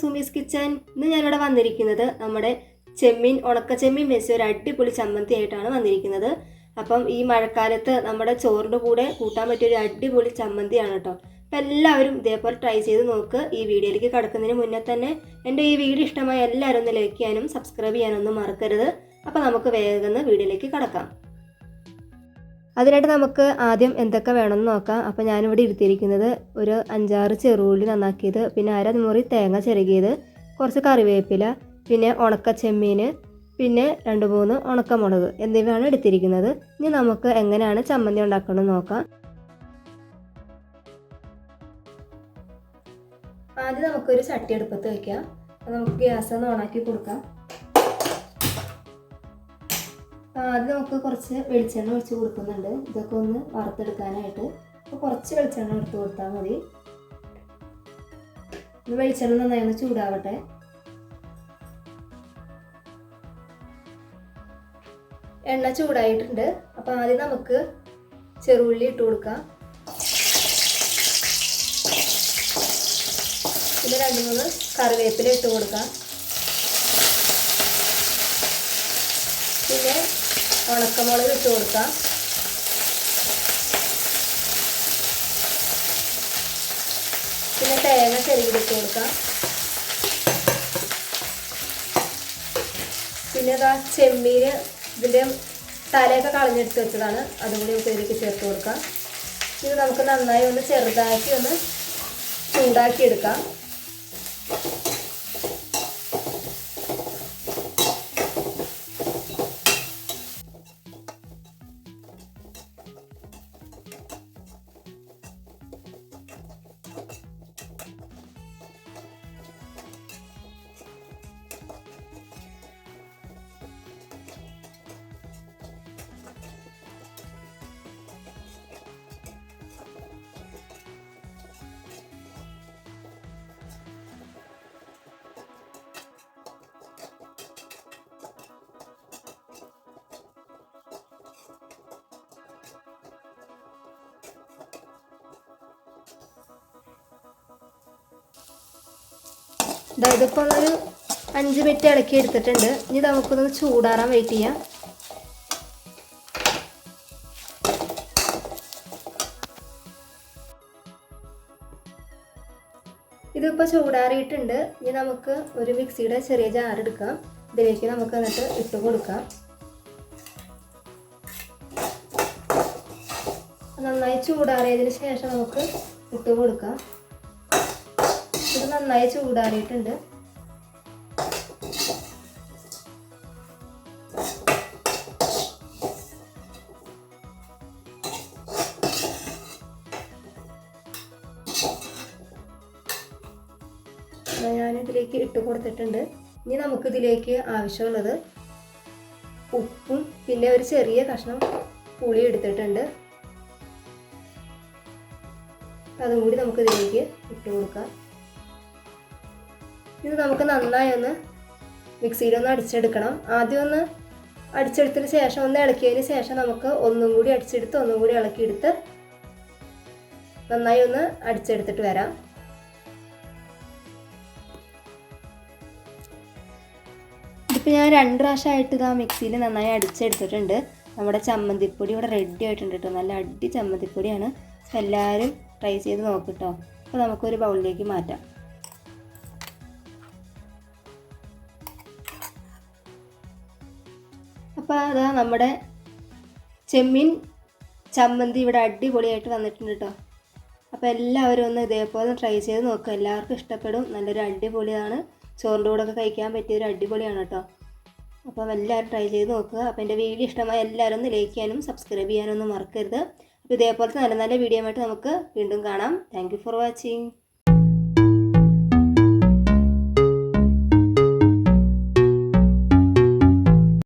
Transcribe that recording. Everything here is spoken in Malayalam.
സുമീസ് കിച്ചൻ ഇന്ന് ഞാനിവിടെ വന്നിരിക്കുന്നത് നമ്മുടെ ചെമ്മീൻ ഉണക്ക ചെമ്മീൻ വെച്ച് ഒരു അടിപൊളി ചമ്മന്തി ആയിട്ടാണ് വന്നിരിക്കുന്നത്. അപ്പം ഈ മഴക്കാലത്ത് നമ്മുടെ ചോറിന്റെ കൂടെ കൂട്ടാൻ പറ്റിയ ഒരു അടിപൊളി ചമ്മന്തിയാണ് കേട്ടോ. അപ്പം എല്ലാവരും ഇതേപോലെ ട്രൈ ചെയ്ത് നോക്ക്. ഈ വീഡിയോയിലേക്ക് കടക്കുന്നതിന് മുന്നേ തന്നെ എന്റെ ഈ വീഡിയോ ഇഷ്ടമായ എല്ലാവരും ഒന്ന് ലൈക്ക് ചെയ്യാനും സബ്സ്ക്രൈബ് ചെയ്യാനൊന്നും മറക്കരുത്. അപ്പം നമുക്ക് വേഗം വീഡിയോയിലേക്ക് കടക്കാം. അതിനായിട്ട് നമുക്ക് ആദ്യം എന്തൊക്കെ വേണമെന്ന് നോക്കാം. അപ്പോൾ ഞാനിവിടെ ഇരുത്തിയിരിക്കുന്നത് ഒരു അഞ്ചാറ് ചെറുള്ളി നന്നാക്കിയത് പിന്നെ അര മുറി തേങ്ങ ചിരകിയത് കുറച്ച് കറിവേപ്പില പിന്നെ ഉണക്ക ചെമ്മീൻ പിന്നെ രണ്ട് മൂന്ന് ഉണക്കമുളക് എന്നിവയാണ് എടുത്തിരിക്കുന്നത്. ഇനി നമുക്ക് എങ്ങനെയാണ് ചമ്മന്തി ഉണ്ടാക്കണമെന്ന് നോക്കാം. ആദ്യം നമുക്കൊരു ചട്ടി എടുപ്പത്ത് വയ്ക്കാം നമുക്ക് ഗ്യാസ് ഒന്ന് ഓണാക്കി കൊടുക്കാം. ആദ്യം നമുക്ക് കുറച്ച് വെളിച്ചെണ്ണ ഒഴിച്ച് കൊടുക്കുന്നുണ്ട്. ഇതൊക്കെ ഒന്ന് വറുത്തെടുക്കാനായിട്ട്. അപ്പോൾ കുറച്ച് വെളിച്ചെണ്ണ എടുത്ത് കൊടുത്താൽ മതി. വെളിച്ചെണ്ണ നന്നായി ഒന്ന് ചൂടാവട്ടെ. എണ്ണ ചൂടായിട്ടുണ്ട്. അപ്പോൾ ആദ്യം നമുക്ക് ചെറുള്ളി ഇട്ട് കൊടുക്കാം. പിന്നെ രണ്ട് മൂന്ന് കറിവേപ്പില ഇട്ട് കൊടുക്കാം. പിന്നെ ഉണക്കമുളക് ഇട്ട് കൊടുക്കാം. പിന്നെ തേങ്ങ ചെറുകിട്ട് കൊടുക്കാം. പിന്നെ ഇതാ ചെമ്മീൻ ഇതിന്റെ തലയൊക്കെ കളഞ്ഞെടുത്ത് വെച്ചതാണ്. അതും കൂടി നമുക്ക് ഇതിലേക്ക് ചേർത്ത് കൊടുക്കാം. ഇത് നമുക്ക് നന്നായി ഒന്ന് ചെറുതാക്കി ഒന്ന് ചൂടാക്കി എടുക്കാം ഇതിപ്പോൾ ഒരു അഞ്ച് മിനിറ്റ് ഇളക്കി എടുത്തിട്ടുണ്ട്. ഇനി നമുക്കൊന്ന് ചൂടാറാൻ വെയിറ്റ് ചെയ്യാം. ഇതിപ്പോൾ ചൂടാറിയിട്ടുണ്ട്. ഇനി നമുക്ക് ഒരു മിക്സിയുടെ ചെറിയ ജാർ എടുക്കാം. ഇതിലേക്ക് നമുക്ക് എന്നിട്ട് ഇട്ട് കൊടുക്കാം. നന്നായി ചൂടാറിയതിന് ശേഷം നമുക്ക് ഇട്ട് കൊടുക്കാം. നന്നായി ചൂടാറിയിട്ടുണ്ട്. ഞാനിതിലേക്ക് ഇട്ട് കൊടുത്തിട്ടുണ്ട്. ഇനി നമുക്കിതിലേക്ക് ആവശ്യമുള്ളത് ഉപ്പും പിന്നെ ഒരു ചെറിയ കഷ്ണം പുളി എടുത്തിട്ടുണ്ട്. അതും കൂടി നമുക്കിതിലേക്ക് ഇട്ട് കൊടുക്കാം. ഇത് നമുക്ക് നന്നായി ഒന്ന് മിക്സിയിൽ ഒന്ന് അടിച്ചെടുക്കണം. ആദ്യം ഒന്ന് അടിച്ചെടുത്തതിന് ശേഷം ഒന്ന് ഇളക്കിയതിന് ശേഷം നമുക്ക് ഒന്നും കൂടി അടിച്ചെടുത്ത് ഒന്നും കൂടി ഇളക്കിയെടുത്ത് നന്നായി ഒന്ന് അടിച്ചെടുത്തിട്ട് വരാം. ഇതിപ്പോൾ ഞാൻ രണ്ട് പ്രാവശ്യമായിട്ട് ഇതാ മിക്സിയിൽ നന്നായി അടിച്ചെടുത്തിട്ടുണ്ട്. നമ്മുടെ ചമ്മന്തിപ്പൊടി ഇവിടെ റെഡി ആയിട്ടുണ്ട് കേട്ടോ. നല്ല അടി ചമ്മന്തിപ്പൊടിയാണ്. എല്ലാവരും ട്രൈ ചെയ്ത് നോക്കിട്ടോ അപ്പോൾ നമുക്കൊരു ബൗളിലേക്ക് മാറ്റാം. അപ്പോൾ അതാ നമ്മുടെ ചെമ്മീൻ ചമ്മന്തി ഇവിടെ അടിപൊളിയായിട്ട് വന്നിട്ടുണ്ട് കേട്ടോ അപ്പോൾ എല്ലാവരും ഒന്ന് ഇതേപോലെ ട്രൈ ചെയ്ത് നോക്കുക എല്ലാവർക്കും ഇഷ്ടപ്പെടും. നല്ലൊരു അടിപൊളിയാണ്. ചോറിന്റെ കൂടെ ഒക്കെ കഴിക്കാൻ പറ്റിയൊരു അടിപൊളിയാണ് കേട്ടോ അപ്പം എല്ലാവരും ട്രൈ ചെയ്ത് നോക്കുക. അപ്പോൾ എന്റെ വീഡിയോ ഇഷ്ടമായ എല്ലാവരും ഒന്ന് ലൈക്ക് ചെയ്യാനും സബ്സ്ക്രൈബ് ചെയ്യാനും ഒന്നും മറക്കരുത്. അപ്പോൾ ഇതേപോലത്തെ നല്ല നല്ല വീഡിയോ ആയിട്ട് നമുക്ക് വീണ്ടും കാണാം. Thank for watching